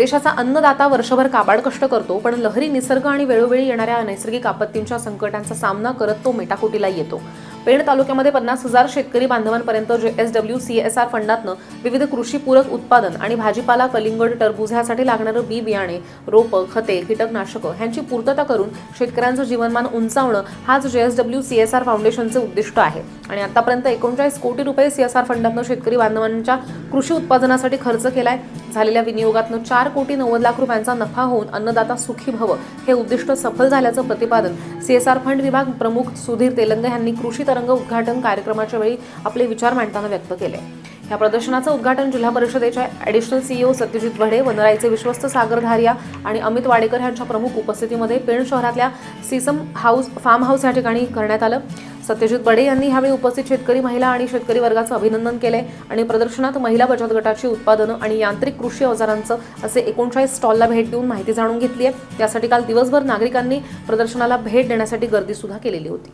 देशाचा अन्नदाता वर्षभर काबाड कष्ट करतो पण लहरी निसर्ग आणि वेळोवेळी येणाऱ्या नैसर्गिक आपत्तींच्या संकटांचा सामना करत तो मेटाकुटीला येतो. पेण तालुक्यामध्ये पन्नास हजार शेतकरी बांधवांपर्यंत J S W C S R फंडातनं विविध कृषीपूरक उत्पादन आणि भाजीपाला कलिंगड टरबूज ह्यासाठी लागणारं बी बियाणे रोपं खते कीटकनाशकं ह्यांची पूर्तता करून शेतकऱ्यांचं जीवनमान उंचावणं हाच J S W C S R फाउंडेशनचे उद्दिष्ट आहे. आणि आतापर्यंत एकोणचाळीस कोटी रुपये सी एस आर फंडातनं शेतकरी बांधवांच्या कृषी उत्पादनासाठी खर्च केलाय. झालेल्या विनियोगातनं चार कोटी नव्वद लाख रुपयांचा नफा होऊन अन्नदाता सुखी भव हे उद्दिष्ट सफल झाल्याचं प्रतिपादन सीएसआर फंड विभाग प्रमुख सुधीर तेलंग यांनी कृषी तरंग उद्घाटन कार्यक्रमाच्या वेळी आपले विचार मांडताना व्यक्त केले. या प्रदर्शनाचं उद्घाटन जिल्हा परिषदेच्या ॲडिशनल सीईओ सत्यजित भडे वनराईचे विश्वस्त सागर धारिया आणि अमित वाडेकर यांच्या प्रमुख उपस्थितीमध्ये पेण शहरातल्या सीसम हाऊस फार्म हाऊस या ठिकाणी करण्यात आलं. सत्यजित बडे यांनी यावेळी उपस्थित शेतकरी महिला आणि शेतकरी वर्गाचं अभिनंदन केले आणि प्रदर्शनात महिला बचत गटाची उत्पादनं आणि यांत्रिक कृषी अवजारांचं असे एकोणचाळीस स्टॉलला भेट देऊन माहिती जाणून घेतली आहे त्यासाठी काल दिवसभर नागरिकांनी प्रदर्शनाला भेट देण्यासाठी गर्दी सुद्धा केलेली होती.